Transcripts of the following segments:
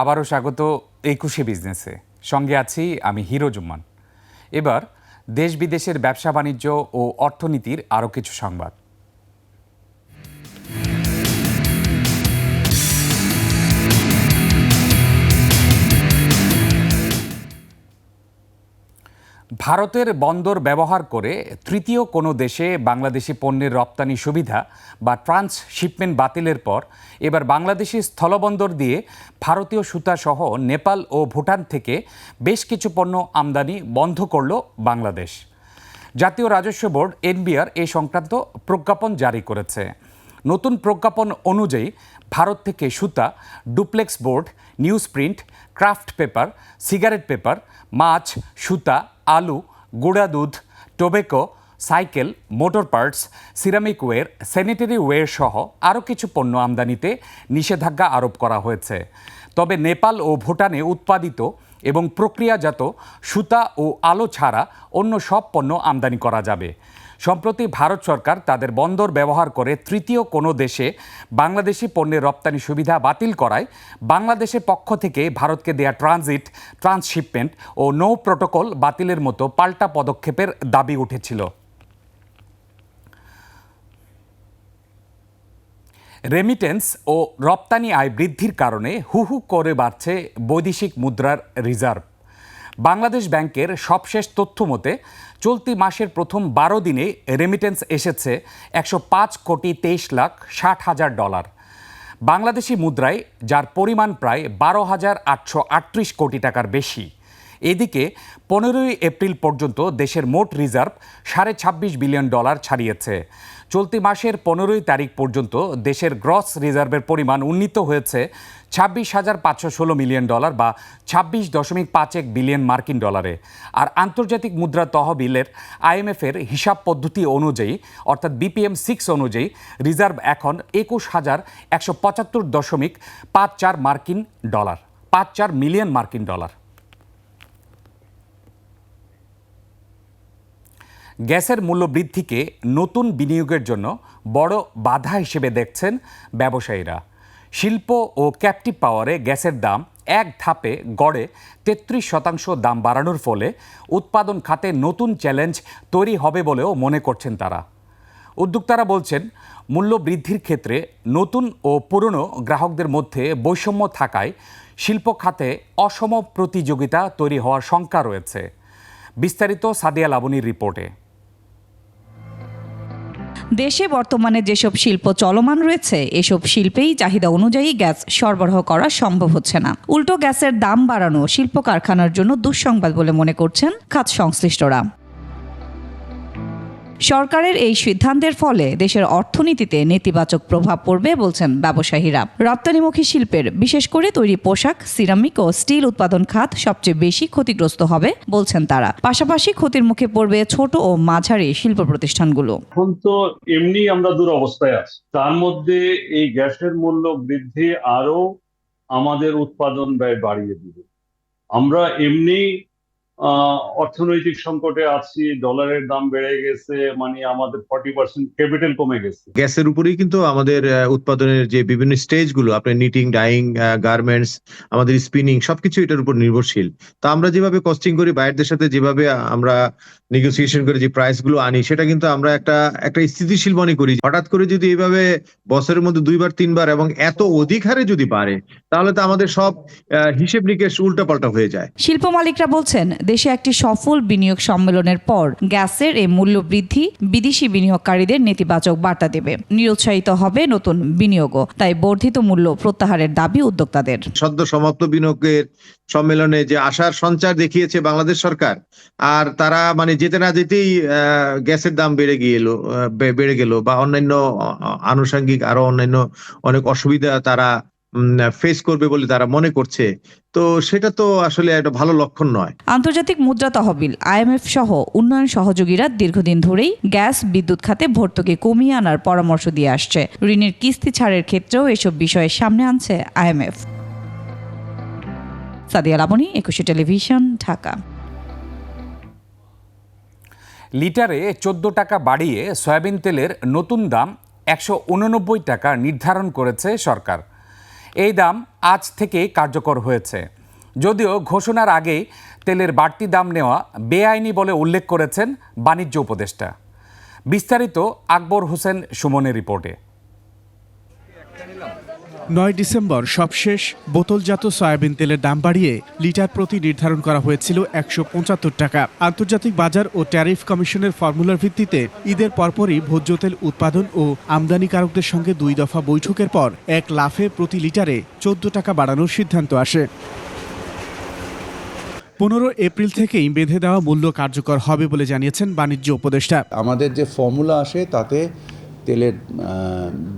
আবারও স্বাগত একুশে বিজনেসে। সঙ্গে আছি আমি হিরো জুম্মান। এবার দেশ বিদেশের ব্যবসা বাণিজ্য ও অর্থনীতির আরও কিছু সংবাদ। ভারতের বন্দর ব্যবহার করে তৃতীয় কোনো দেশে বাংলাদেশি পণ্যের রপ্তানি সুবিধা বা ট্রান্সশিপমেন্ট বাতিলের পর এবার বাংলাদেশি স্থলবন্দর দিয়ে ভারতীয় সুতাসহ নেপাল ও ভুটান থেকে বেশ কিছু পণ্য আমদানি বন্ধ করল বাংলাদেশ। জাতীয় রাজস্ব বোর্ড এনবিআর এ সংক্রান্ত প্রজ্ঞাপন জারি করেছে। নতুন প্রজ্ঞাপন অনুযায়ী ভারত থেকে সুতা, duplex board, news print, craft paper, cigarette paper, মাছ, সুতা, আলু, গুঁড়া দুধ, tobacco, cycle, motor parts, ceramic ware sanitary ware সহ আরও কিছু পণ্য আমদানিতে নিষেধাজ্ঞা আরোপ করা হয়েছে। তবে নেপাল ও ভুটানে উৎপাদিত এবং প্রক্রিয়াজাত সুতা ও আলো ছাড়া অন্য সব পণ্য আমদানি করা যাবে। সম্প্রতি ভারত সরকার তাদের বন্দর ব্যবহার করে তৃতীয় কোনো দেশে বাংলাদেশি পণ্যের রপ্তানি সুবিধা বাতিল করায় বাংলাদেশের পক্ষ থেকে ভারতকে দেয়া ট্রানজিট, ট্রান্সশিপমেন্ট ও নৌ প্রোটোকল বাতিলের মতো পাল্টা পদক্ষেপের দাবি উঠেছিল। রেমিটেন্স ও রপ্তানি আয় বৃদ্ধির কারণে হু হু করে বাড়ছে বৈদেশিক মুদ্রার রিজার্ভ। বাংলাদেশ ব্যাংকের সবশেষ তথ্য মতে, চলতি মাসের প্রথম বারো দিনে রেমিটেন্স এসেছে একশো পাঁচ কোটি তেইশ লাখ ষাট হাজার ডলার। বাংলাদেশি মুদ্রায়, যার পরিমাণ প্রায় বারো হাজার আটশো আটত্রিশ কোটি টাকার বেশি। এদিকে, পনেরোই এপ্রিল পর্যন্ত দেশের মোট রিজার্ভ সাড়ে ছাব্বিশ বিলিয়ন ডলার ছাড়িয়েছে। চলতি মাসের পনেরোই তারিখ পর্যন্ত দেশের গ্রস রিজার্ভের পরিমাণ উন্নীত হয়েছে ছাব্বিশ হাজার পাঁচশো ষোলো মিলিয়ন ডলার বা ছাব্বিশ দশমিক পাঁচ এক বিলিয়ন মার্কিন ডলারে। আর আন্তর্জাতিক মুদ্রা তহবিলের আইএমএফের হিসাব পদ্ধতি অনুযায়ী, অর্থাৎ বিপিএম সিক্স অনুযায়ী, রিজার্ভ এখন একুশ হাজার একশো পঁচাত্তর দশমিক পাঁচ চার মার্কিন ডলার, পাঁচ চার মিলিয়ন মার্কিন ডলার। গ্যাসের মূল্য বৃদ্ধিকে নতুন বিনিয়োগের জন্য বড় বাধা হিসেবে দেখছেন ব্যবসায়ীরা। শিল্প ও ক্যাপটিভ পাওয়ারে গ্যাসের দাম এক ধাপে গড়ে তেত্রিশ শতাংশ দাম বাড়ানোর ফলে উৎপাদন খাতে নতুন চ্যালেঞ্জ তৈরি হবে বলেও মনে করছেন তারা। উদ্যোক্তারা বলছেন মূল্য বৃদ্ধির ক্ষেত্রে নতুন ও পুরনো গ্রাহকদের মধ্যে বৈষম্য থাকায় শিল্প খাতে অসম প্রতিযোগিতা তৈরি হওয়ার শঙ্কা রয়েছে। বিস্তারিত সাদিয়া লাবণীর রিপোর্টে। দেশে বর্তমানে যেসব শিল্প চলমান রয়েছে, এসব শিল্পেই চাহিদা অনুযায়ী গ্যাস সরবরাহ করা সম্ভব হচ্ছে না। উল্টো গ্যাসের দাম বাড়ানো শিল্প কারখানার জন্য দুঃসংবাদ বলে মনে করছেন খাত সংশ্লিষ্টরা। সরকারের এই সিদ্ধান্তের ফলে দেশের অর্থনীতিতে নেতিবাচক প্রভাব পড়বে বলছেন ব্যবসায়ীরা। রপ্তানিমুখী শিল্পের, বিশেষ করে তৈরি পোশাক, সিরামিক ও স্টিল উৎপাদন খাত সবচেয়ে বেশি ক্ষতিগ্রস্ত হবে বলছেন তারা। পাশাপাশি ক্ষতির মুখে পড়বে ছোট ও মাঝারি শিল্প প্রতিষ্ঠানগুলো। এখন তো এমনি আমরা দুরবস্থায় আছি। তার মধ্যে এই গ্যাসের মূল্য বৃদ্ধি আরও আমাদের উৎপাদন ব্যয় বাড়িয়ে দিবে। আমরা এমনি অর্থনৈতিক সংকটে আছি ডলারের দাম বেড়ে গেছে মানে আমাদের ফর্টি পার্সেন্ট ক্যাপিটাল কমে গেছে। গ্যাসের উপরেই কিন্তু আমাদের উৎপাদনের যে বিভিন্ন স্টেজগুলো আপনার নিটিং ডাইং গার্মেন্টস আমাদের স্পিনিং সবকিছু এটার উপর নির্ভরশীল। তা আমরা যেভাবে কস্টিং করি বাইরের সাথে যেভাবে আমরা নেগোসিয়েশন করে যে প্রাইসগুলো আনি সেটা কিন্তু আমরা একটা একটা স্থিতিশীল মনে করি। হঠাৎ করে যদি এইভাবে বছরের মধ্যে দুইবার তিনবার এবং এত অধিক হারে যদি বাড়ে তাহলে তো আমাদের সব হিসেব নিকেশ উল্টাপাল্টা হয়ে যায়। শিল্প মালিকরা বলছেন দেশে একটি সফল বিনিয়োগ সম্মেলনের পর গ্যাসের এই মূল্য বৃদ্ধি বিদেশি বিনিয়োগকারীদের নেতিবাচক বার্তা দেবে। নিরুৎসাহিত হবে নতুন বিনিয়োগও, তাই বর্ধিত মূল্য প্রত্যাহারের দাবি উদ্যোক্তাদের। সদ্য সমাপ্ত বিনিয়োগের সম্মেলনে যে আশার সঞ্চার দেখিয়েছে বাংলাদেশ সরকার, আর তারা মানে যেতে না যেতেই গ্যাসের দাম বেড়ে গিয়েল বেড়ে গেল বা অন্যান্য আনুষঙ্গিক আরও অন্যান্য অনেক অসুবিধা তারা ফেস করবে বলে তারা মনে করছে। তো সেটা তো আসলে একটা ভালো লক্ষণ নয়। আন্তর্জাতিক মুদ্রা তহবিল আইএমএফ সহ উন্নয়ন সহযোগীরা দীর্ঘদিন ধরেই গ্যাস বিদ্যুৎ খাতে ভর্তুকি কমিয়ে আনার পরামর্শ দিয়ে আসছে। ঋণের কিস্তি ছাড়ের ক্ষেত্রেও এসব বিষয়ে সামনে আনছে আইএমএফ সাদিয়া লাবণী একুশে টেলিভিশন ঢাকা। লিটারে চোদ্দ টাকা বাড়িয়ে সয়াবিন তেলের নতুন দাম একশো উননব্বই টাকা নির্ধারণ করেছে সরকার। এই দাম আজ থেকে কার্যকর হয়েছে। যদিও ঘোষণার আগেই তেলের বাড়তি দাম নেওয়া বেআইনি বলে উল্লেখ করেছেন বাণিজ্য উপদেষ্টা। বিস্তারিত আকবর হোসেন সুমনের রিপোর্টে। নয় ডিসেম্বর সবশেষ বোতলজাত সয়াবিন তেলের দাম বাড়িয়ে লিটার প্রতি নির্ধারণ করা হয়েছিল একশো পঁচাত্তর টাকা। আন্তর্জাতিক বাজার ও ট্যারিফ কমিশনের ফর্মুলার ভিত্তিতে ঈদের পরপরই ভোজ্য তেল উৎপাদন ও আমদানিকারকদের সঙ্গে দুই দফা বৈঠকের পর এক লাফে প্রতি লিটারে চোদ্দ টাকা বাড়ানোর সিদ্ধান্ত আসে। পনেরো এপ্রিল থেকেই বেঁধে দেওয়া মূল্য কার্যকর হবে বলে জানিয়েছেন বাণিজ্য উপদেষ্টা। আমাদের যে ফর্মুলা আসে তাতে তেলের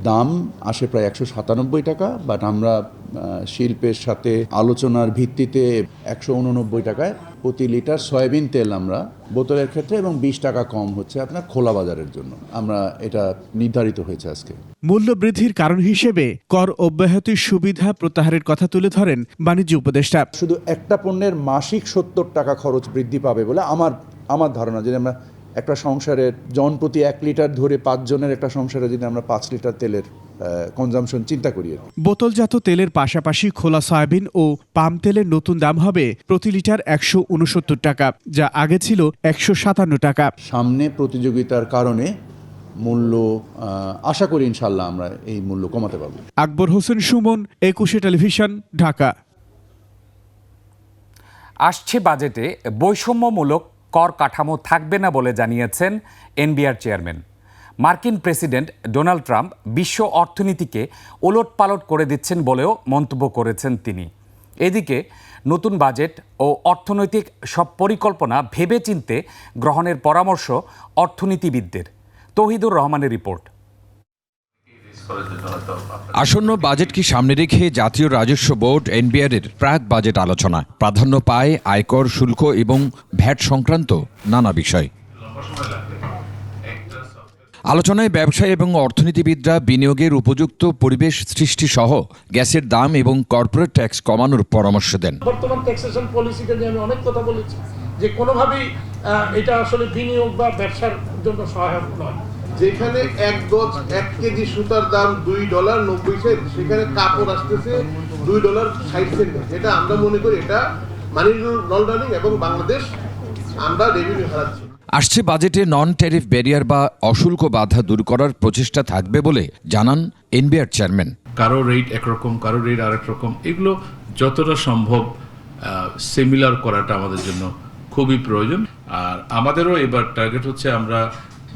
দাম আসে প্রায় একশো সাতানব্বই টাকা বাট আমরা শিল্পের সাথে আলোচনার ভিত্তিতে একশো উননব্বই টাকায় প্রতি লিটার সয়াবিন তেল আমরা বোতলের ক্ষেত্রে এবং বিশ টাকা কম হচ্ছে আপনার খোলা বাজারের জন্য। আমরা এটা নির্ধারিত হয়েছে আজকে। মূল্য বৃদ্ধির কারণ হিসেবে কর অব্যাহতির সুবিধা প্রত্যাহারের কথা তুলে ধরেন বাণিজ্য উপদেষ্টা। শুধু একটা পণ্যের মাসিক সত্তর টাকা খরচ বৃদ্ধি পাবে বলে আমার আমার ধারণা যদি আমরা একটা সংসারের জন প্রতি এক লিটার ধরে পাঁচজনের একটা সংসারে যদি আমরা পাঁচ লিটার তেলের কনজামশন চিন্তা করি বোতলজাত তেলের পাশাপাশি খোলা সয়াবিন ও পাম তেলের নতুন দাম হবে প্রতি লিটার একশো উনসত্তর টাকা যা আগে ছিল একশো সাতান্ন টাকা। সামনে প্রতিযোগিতার কারণে মূল্য আশা করি ইনশাল্লাহ আমরা এই মূল্য কমাতে পারব। আকবর হোসেন সুমন একুশে টেলিভিশন ঢাকা। আসছে বাজেটে বৈষম্যমূলক কর কাঠামো থাকবে না বলে জানিয়েছেন এনবিআর চেয়ারম্যান। মার্কিন প্রেসিডেন্ট ডোনাল্ড ট্রাম্প বিশ্ব অর্থনীতিকে ওলট পালট করে দিচ্ছেন বলেও মন্তব্য করেছেন তিনি। এদিকে নতুন বাজেট ও অর্থনৈতিক সব পরিকল্পনা ভেবে চিনতে গ্রহণের পরামর্শ অর্থনীতিবিদদের। তহিদুর রহমানের রিপোর্ট। আসন্ন বাজেটকে সামনে রেখে জাতীয় রাজস্ব বোর্ড এনবিআর এর প্রাক বাজেট আলোচনা প্রাধান্য পায় আয়কর, শুল্ক এবং ভ্যাট সংক্রান্ত নানা বিষয়। আলোচনায় ব্যবসায়ী এবং অর্থনীতিবিদরা বিনিয়োগের উপযুক্ত পরিবেশ সৃষ্টি সহ গ্যাসের দাম এবং কর্পোরেট ট্যাক্স কমানোর পরামর্শ দেন। বর্তমান ট্যাক্সেশন আমি অনেক কথা বলেছি যে কোনোভাবেই এটা আসলে বিনিয়োগ বা ব্যবসার জন্য সহায়ক নয়। যেখানে এক গজ এক কেজি সুতার দাম দুই ডলার নব্বই সেন্ট সেখানে কাপড় আসতেছে দুই ডলার ষাট সেন্ট। এটা আমরা মনে করি এটা মানি লন্ডারিং এবং বাংলাদেশ আমরা রেভিনিউ হারাচ্ছি। আসছে বাজেটে নন ট্যারিফ ব্যারিয়ার বা অশুল্ক বাধা দূর করার প্রচেষ্টা থাকবে বলে জানান এনবিআর চেয়ারম্যান। কারও রেট একরকম কারও রেট আরেক রকম এগুলো যতটা সম্ভব সিমিলার করাটা আমাদের জন্য খুবই প্রয়োজন। আর আমাদেরও এবার টার্গেট হচ্ছে আমরা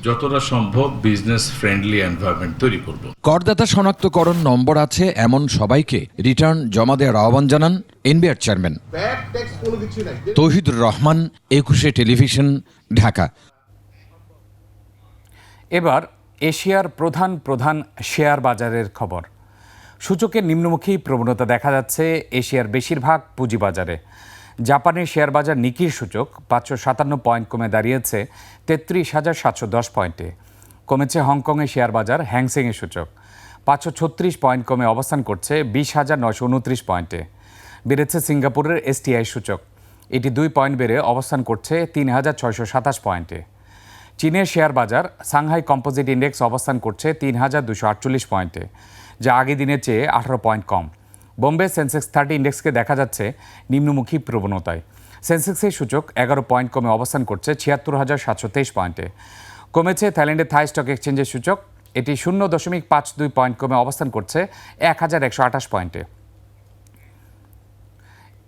যতটা সম্ভব বিজনেস ফ্রেন্ডলি এনভায়রনমেন্ট তৈরি করব। করদাতা শনাক্তকরণ নম্বর আছে এমন সবাইকে রিটার্ন জমা দেওয়ার আহ্বান জানান এনবিআর চেয়ারম্যান ব্যাড ট্যাক্স কোনো কিছু নাই। তৌহিদুর রহমান একুশে টেলিভিশন ঢাকা। এবার এশিয়ার প্রধান প্রধান শেয়ার বাজারের খবর। সূচকের নিম্নমুখী প্রবণতা দেখা যাচ্ছে এশিয়ার বেশিরভাগ পুঁজিবাজারে। জাপানের শেয়ার বাজার নিকির সূচক পাঁচশো সাতান্ন পয়েন্ট কমে দাঁড়িয়েছে, তেত্রিশ হাজার সাতশো দশ পয়েন্টে। কমেছে হংকংয়ের শেয়ার বাজার হ্যাংসেংয়ের সূচক। পাঁচশো ছত্রিশ পয়েন্ট কমে অবস্থান করছে বিশ হাজার নশো উনত্রিশ পয়েন্টে। বেড়েছে সিঙ্গাপুরের এসটিআই সূচক। এটি দুই পয়েন্ট বেড়ে অবস্থান করছে তিন হাজার ছয়শো সাতাশ পয়েন্টে। চীনের শেয়ার বাজার সাংহাই কম্পোজিট ইন্ডেক্স অবস্থান করছে তিন হাজার দুশো আটচল্লিশ পয়েন্টে, যা আগের দিনের চেয়ে আঠারো পয়েন্ট কম। বোম্বে সেন্সেক্স থার্টি ইন্ডেক্সকে দেখা যাচ্ছে নিম্নমুখী প্রবণতায়। সেন্সেক্সের সূচক এগারো পয়েন্ট কমে অবস্থান করছে ছিয়াত্তর হাজার সাতশো তেইশ পয়েন্টে। কমেছে থাইল্যান্ডের থাই স্টক এক্সচেঞ্জের সূচক। এটি শূন্য দশমিক পাঁচ দুই পয়েন্ট কমে অবস্থান করছে এক হাজার একশো আঠাশ পয়েন্টে।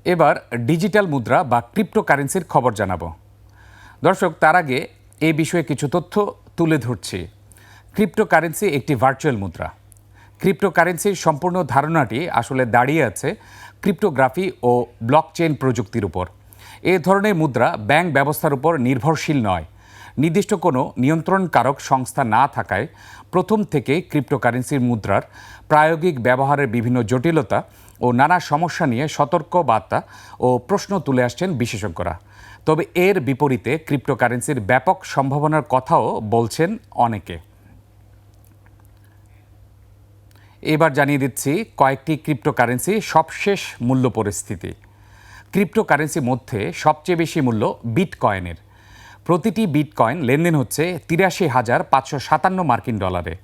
এবার ডিজিটাল মুদ্রা বা ক্রিপ্টোকারেন্সির খবর জানাব। দর্শক, তার আগে এ বিষয়ে কিছু তথ্য তুলে ধরছি। ক্রিপ্টোকারেন্সি একটি ভার্চুয়াল মুদ্রা। ক্রিপ্টোকারেন্সির সম্পূর্ণ ধারণাটি আসলে দাঁড়িয়ে আছে ক্রিপ্টোগ্রাফি ও ব্লকচেন প্রযুক্তির উপর। এ ধরনের মুদ্রা ব্যাংক ব্যবস্থার উপর নির্ভরশীল নয়। নির্দিষ্ট কোনো নিয়ন্ত্রণকারক সংস্থা না থাকায় প্রথম থেকে ক্রিপ্টোকারেন্সির মুদ্রার প্রায়োগিক ব্যবহারের বিভিন্ন জটিলতা ও নানা সমস্যা নিয়ে সতর্ক বার্তা ও প্রশ্ন তুলে আসছেন বিশেষজ্ঞরা। তবে এর বিপরীতে ক্রিপ্টোকারেন্সির ব্যাপক সম্ভাবনার কথাও বলছেন অনেকে। এবার জানিয়ে দিচ্ছি কয়েকটি ক্রিপ্টোকারেন্সি সবশেষ মূল্য পরিস্থিতি। ক্রিপ্টোকারেন্সির মধ্যে সবচেয়ে বেশি মূল্য বিটকয়েনের প্রতিটি বিটকয়েন লেনদেন হচ্ছে তিরাশি হাজার পাঁচশো সাতান্ন মার্কিন ডলারে।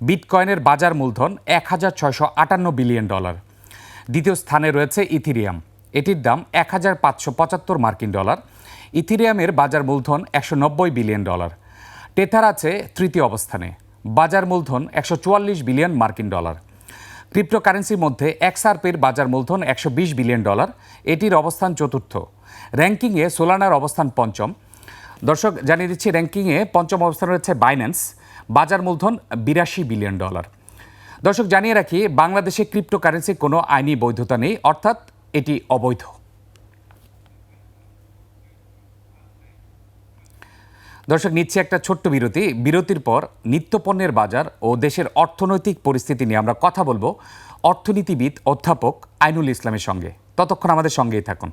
বিটকয়েনের বাজার মূলধন এক হাজার ছয়শো আটান্ন বিলিয়ন ডলার। দ্বিতীয় স্থানে রয়েছে ইথিরিয়াম। এটির দাম এক হাজার পাঁচশো পঁচাত্তর মার্কিন ডলার। ইথিরিয়ামের বাজার মূলধন একশো নব্বই বিলিয়ন ডলার। টেথার আছে তৃতীয় অবস্থানে। বাজার মূলধন একশো চুয়াল্লিশ বিলিয়ন মার্কিন ডলার। ক্রিপ্টোকারেন্সির মধ্যে এক্সআরপির বাজার মূলধন একশো বিশ বিলিয়ন ডলার। এটির অবস্থান চতুর্থ। র্যাঙ্কিংয়ে সোলানার অবস্থান পঞ্চম। দর্শক, জানিয়ে দিচ্ছি, র্যাঙ্কিংয়ে পঞ্চম অবস্থান রয়েছে বাইন্যান্স। বাজার মূলধন বিরাশি বিলিয়ন ডলার। দর্শক, জানিয়ে রাখি, বাংলাদেশে ক্রিপ্টোকারেন্সির কোনো আইনি বৈধতা নেই, অর্থাৎ এটি অবৈধ। দর্শক, নিচ্ছে একটা ছোট্ট বিরতি। বিরতির পর নিত্যপণ্যের বাজার ও দেশের অর্থনৈতিক পরিস্থিতি নিয়ে আমরা কথা বলব অর্থনীতিবিদ অধ্যাপক আইনুল ইসলামের সঙ্গে। ততক্ষণ আমাদের সঙ্গেই থাকুন।